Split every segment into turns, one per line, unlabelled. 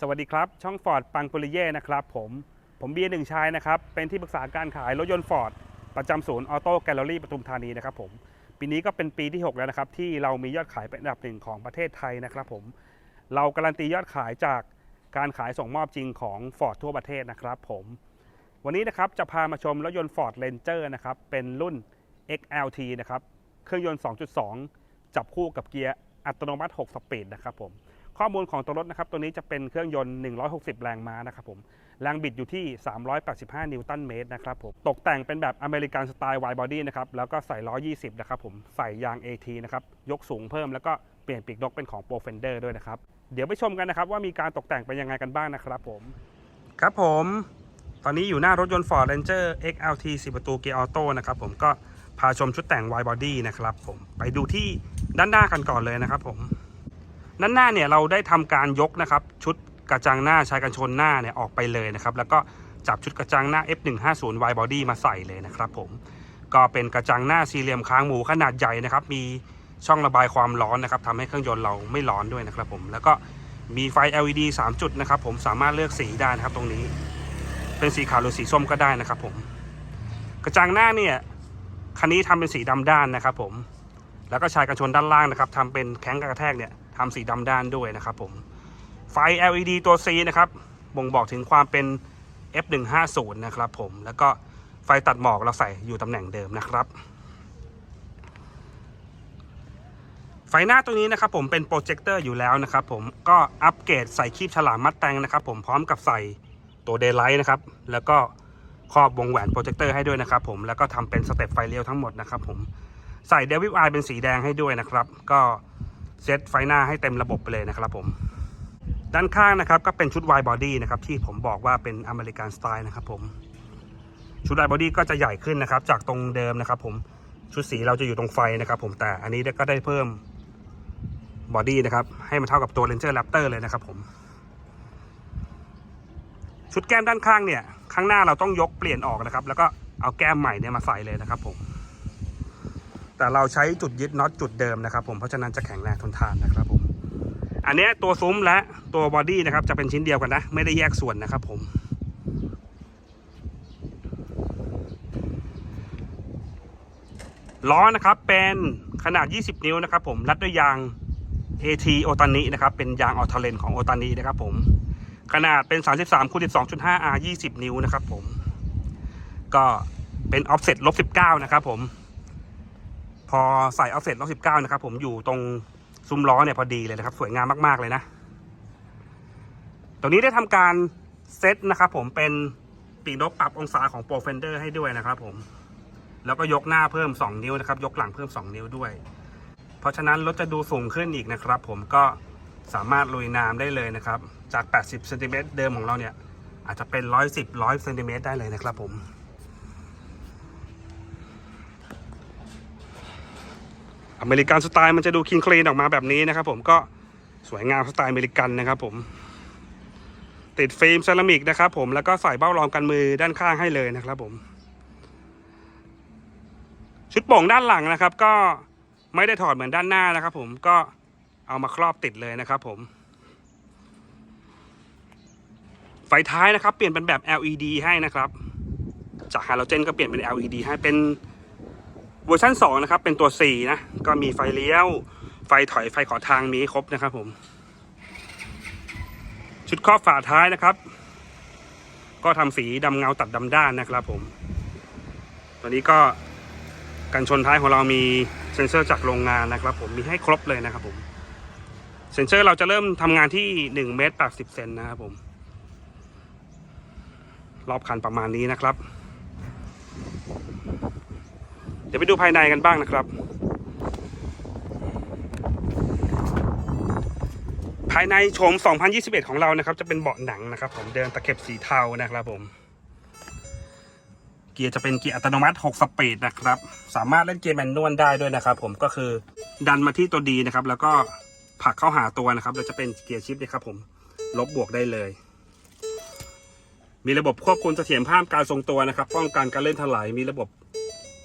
สวัสดีครับ ช่องฟอร์ดปังปุริเย่นะครับ ผมผมเบียร์หนึ่งชายนะครับ เป็นที่ปรึกษาการขายรถยนต์ฟอร์ดประจำศูนย์ออโต้แกลเลอรี่ปทุมธานีนะครับผมปีนี้ก็เป็นปีที่ 6 แล้วนะครับ ที่เรามียอดขายเป็นอันดับหนึ่งของประเทศไทยนะครับผมเราการันตียอดขายจากการขายส่งมอบจริงของ Ford ทั่วประเทศนะครับผมวันนี้นะครับจะพามาชมรถยนต์ Ford Ranger นะครับเป็นรุ่น XLT นะครับเครื่องยนต์ 2.2 จับคู่กับเกียร์อัตโนมัติ 6 สปีดนะครับผม ข้อมูลของตัวรถนะครับ ตัวนี้จะเป็นเครื่องยนต์ 160 แรงม้านะครับผม แรงบิดอยู่ที่ 385 นิวตันเมตรนะครับผม ตกแต่งเป็นแบบอเมริกันสไตล์วายบอดี้นะครับ แล้วก็ใส่ล้อ 20 นะครับผม ใส่ยาง AT นะครับ ยกสูงเพิ่มแล้วก็เปลี่ยนปีกนกเป็นของ Pro Fender ด้วยนะครับ เดี๋ยวไปชมกันนะครับว่ามีการตกแต่งเป็นยังไงกันบ้างนะครับผม ครับผม ตอนนี้อยู่หน้ารถยนต์ Ford Ranger XLT 4ประตูเกียร์ออโต้นะครับผม ก็พาชมชุดแต่ง wide body นะครับผม ไปดูที่ด้านหน้ากันก่อนเลยนะครับผม ด้านหน้าเนี่ยเราได้ทำการยกนะครับชุดกระจังหน้าชายกันชนหน้าเนี่ยออกไปเลยนะครับแล้วก็จับชุดกระจังหน้า F150 wide body มาใส่เลยนะครับผมก็เป็นกระจังหน้าสี่เหลี่ยมค้างหมูขนาดใหญ่นะครับมีช่องระบายความร้อนนะครับทำให้เครื่องยนต์เราไม่ร้อนด้วยนะครับผมแล้วก็มีไฟ LED 3 จุดนะครับผมสามารถเลือกสีได้นะครับตรงนี้ เป็นสีขาวหรือสีส้มก็ได้นะครับผมกระจังหน้าเนี่ยคันนี้ทำเป็นสีดำด้านนะครับผมแล้วก็ชายกันชนด้านล่างนะครับทำเป็นแข้งกระแทกเนี่ย ทำสีดำด้านด้วยนะครับผม ไฟ LED ตัว C นะครับ บ่งบอกถึงความเป็น F150 นะครับผม แล้วก็ไฟตัดหมอกเราใส่อยู่ตำแหน่งเดิมนะครับ ไฟหน้าตัวนี้นะครับผมเป็นโปรเจคเตอร์อยู่แล้วนะครับผม ก็อัปเกรดใส่คีบฉลามมัดแตงนะครับผมพร้อมกับใส่ตัวเดย์ไลท์นะครับ แล้วก็ครอบวงแหวนโปรเจคเตอร์ให้ด้วยนะครับผม แล้วก็ทำเป็นสเต็ปไฟเลี้ยวทั้งหมดนะครับผม ใส่เดวิ i ไอเป็นสีแดงให้ด้วยนะครับ ก็ เซตไฟหน้าให้เต็มระบบไปเลยนะครับผม ด้านข้างนะครับก็เป็นชุด wide body นะครับที่ผมบอกว่าเป็นอเมริกันสไตล์นะครับผม ชุด wide body ก็จะใหญ่ขึ้นนะครับ จากตรงเดิมนะครับผมชุดสีเราจะอยู่ตรงไฟนะครับผมแต่อันนี้ก็ได้เพิ่มบอดี้นะครับให้มันเท่ากับตัว Ranger Raptor เลยนะครับผมชุดแก้มด้านข้างเนี่ยข้างหน้าเราต้องยกเปลี่ยนออกนะครับ แล้วก็เอาแก้มใหม่เนี่ยมาใส่เลยนะครับผม แต่เราใช้จุดยึดน็อตจุดเดิมนะครับผมเพราะฉะนั้นจะแข็งแรงทนทานนะครับผมอันนี้ตัวซุ้มและตัวบอดี้นะครับจะเป็นชิ้นเดียวกันนะ ไม่ได้แยกส่วนนะครับผมล้อนะครับเป็นขนาด 20 นิ้วนะครับผมรัดด้วยยาง AT โอตานินะครับเป็นยางออทเลนของโอตานินะครับผมขนาดเป็น 33คูณ12.5 R 20 นิ้วนะครับผมก็เป็นออฟเซ็ตลบ19นะครับผม อใส่ออฟเซ็ตลบ19นะครับ ผมอยู่ตรงซุ้มล้อเนี่ยพอดีเลยนะครับ สวยงามมาก ๆ เลยนะ ตรงนี้ได้ทำการเซตนะครับ ผมเป็นปีกนกปรับองศาของโปรเฟนเดอร์ให้ด้วยนะครับ ผม แล้วก็ยกหน้าเพิ่ม 2 นิ้วนะครับ ยกหลังเพิ่ม 2 นิ้วด้วย เพราะฉะนั้นรถจะดูสูงขึ้นอีกนะครับ ผมก็สามารถลุยน้ำได้เลยนะครับ จาก 80เซนติเมตรเดิมของเราเนี่ย อาจจะเป็น 110 100เซนติเมตรได้เลยนะครับผม อเมริกันสไตล์มันจะดูคินคลีนออกมาแบบนี้นะครับผมก็สวยงามสไตล์อเมริกันนะครับผม ติดฟิล์มเซรามิกนะครับผมแล้วก็ใส่เบ้ารองกันมือด้านข้างให้เลยนะครับผม ชุดโป่งด้านหลังนะครับ ก็ไม่ได้ถอดเหมือนด้านหน้านะครับ ผมก็เอามาครอบติดเลยนะครับผมไฟท้ายนะครับ เปลี่ยนเป็นแบบ LED ให้นะครับ จากฮาโลเจนก็เปลี่ยนเป็น LED ให้เป็น เวอร์ชัน2นะครับเป็นตัว 4 นะ ก็มีไฟเลี้ยว ไฟถอยไฟขอทางมีครบนะครับผม ชุดครอบฝาท้ายนะครับ ก็ทำสีดำเงาตัดดำด้านนะครับผม ตัวนี้ก็กันชนท้ายของเรามีเซ็นเซอร์จากโรงงานนะครับ ผมมีให้ครบเลยนะครับผมเซ็นเซอร์เราจะเริ่มทำงานที่1เมตร80เซนนะครับผม รอบคันประมาณนี้นะครับ เดี๋ยวไปดูภายในกันบ้างนะครับ ภายในโฉม 2021 ของเรานะครับ จะเป็นเบาะหนังนะครับ ผมเดินตะเข็บสีเทานะครับผมเกียร์จะเป็นเกียร์อัตโนมัติ 6 สปีดนะครับ สามารถเล่นเกียร์แมนนวลได้ด้วยนะครับ ผมก็คือดันมาที่ตัวดีนะครับ แล้วก็ผลักเข้าหาตัวนะครับแล้วจะเป็นเกียร์ชิปนะครับผม ลบบวกได้เลย มีระบบควบคุมเสถียรภาพการทรงตัวนะครับ ป้องกันการเล่นถลาย มีระบบ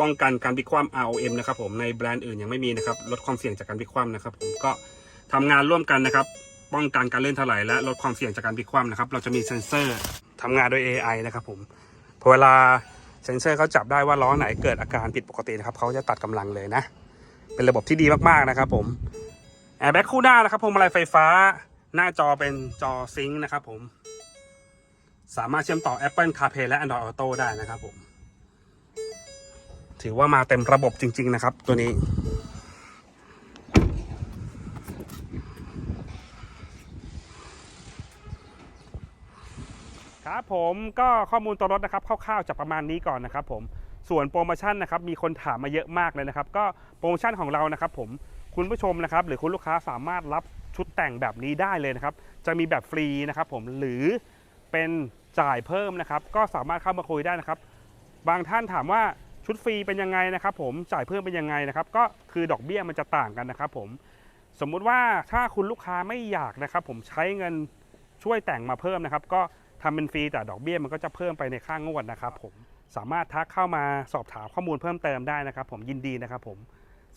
ป้องกันการพลิกคว่ำ ROM นะครับผมในแบรนด์อื่นยังไม่มีนะครับลดความเสี่ยงจากการพลิกคว่ำนะครับผมก็ทำงานร่วมกันนะครับ ป้องกันการเลื่อนถลายและลดความเสี่ยงจากการพลิกคว่ำนะครับ เราจะมีเซ็นเซอร์ทำงานโดย AI นะครับผมพอเวลาเซ็นเซอร์เขาจับได้ว่าล้อไหนเกิดอาการผิดปกตินะครับเขาจะตัดกำลังเลยนะ เป็นระบบที่ดีมากๆนะครับผมแอร์แบ็กคู่หน้านะครับพวงมาลัยไฟฟ้า หน้าจอเป็นจอซิงค์นะครับผม สามารถเชื่อมต่อ Apple CarPlay และ Android Auto ได้นะครับผม ถือว่ามาเต็มระบบจริง ๆ นะครับ ตัวนี้ ครับผมก็ข้อมูลตัวรถนะครับคร่าวๆจากประมาณนี้ก่อนนะครับผมส่วนโปรโมชั่นนะครับมีคนถามมาเยอะมากเลยนะครับ ก็โปรโมชั่นของเรานะครับผมคุณผู้ชมนะครับ หรือคุณลูกค้าสามารถรับชุดแต่งแบบนี้ได้เลยนะครับ จะมีแบบฟรีนะครับผมหรือเป็นจ่ายเพิ่มนะครับ ก็สามารถเข้ามาคุยได้นะครับ บางท่านถามว่า ชุดฟรีเป็นยังไงนะครับผมจ่ายเพิ่มเป็นยังไงนะครับก็คือดอกเบี้ยมันจะต่างกันนะครับผมสมมุติว่าถ้าคุณลูกค้าไม่อยากนะครับผมใช้เงินช่วยแต่งมาเพิ่มนะครับ ก็ทำเป็นฟรีแต่ดอกเบี้ยมันก็จะเพิ่มไปในค่างวดนะครับผมสามารถทักเข้ามาสอบถามข้อมูลเพิ่มเติมได้นะครับ ผมยินดีนะครับผม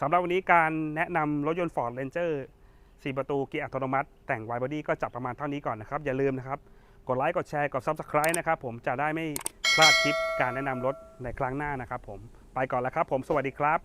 สำหรับวันนี้การแนะนำรถยนต์ Ford Ranger 4 ประตูเกียร์อัตโนมัติ แต่งไวบอดี้ก็จับประมาณเท่านี้ก่อนนะครับ อย่าลืมนะครับ กดไลค์กดแชร์กด Subscribe นะครับผมจะได้ไม่ พลาดคลิปการแนะนำรถในครั้งหน้านะครับผม ไปก่อนแล้วครับผม สวัสดีครับ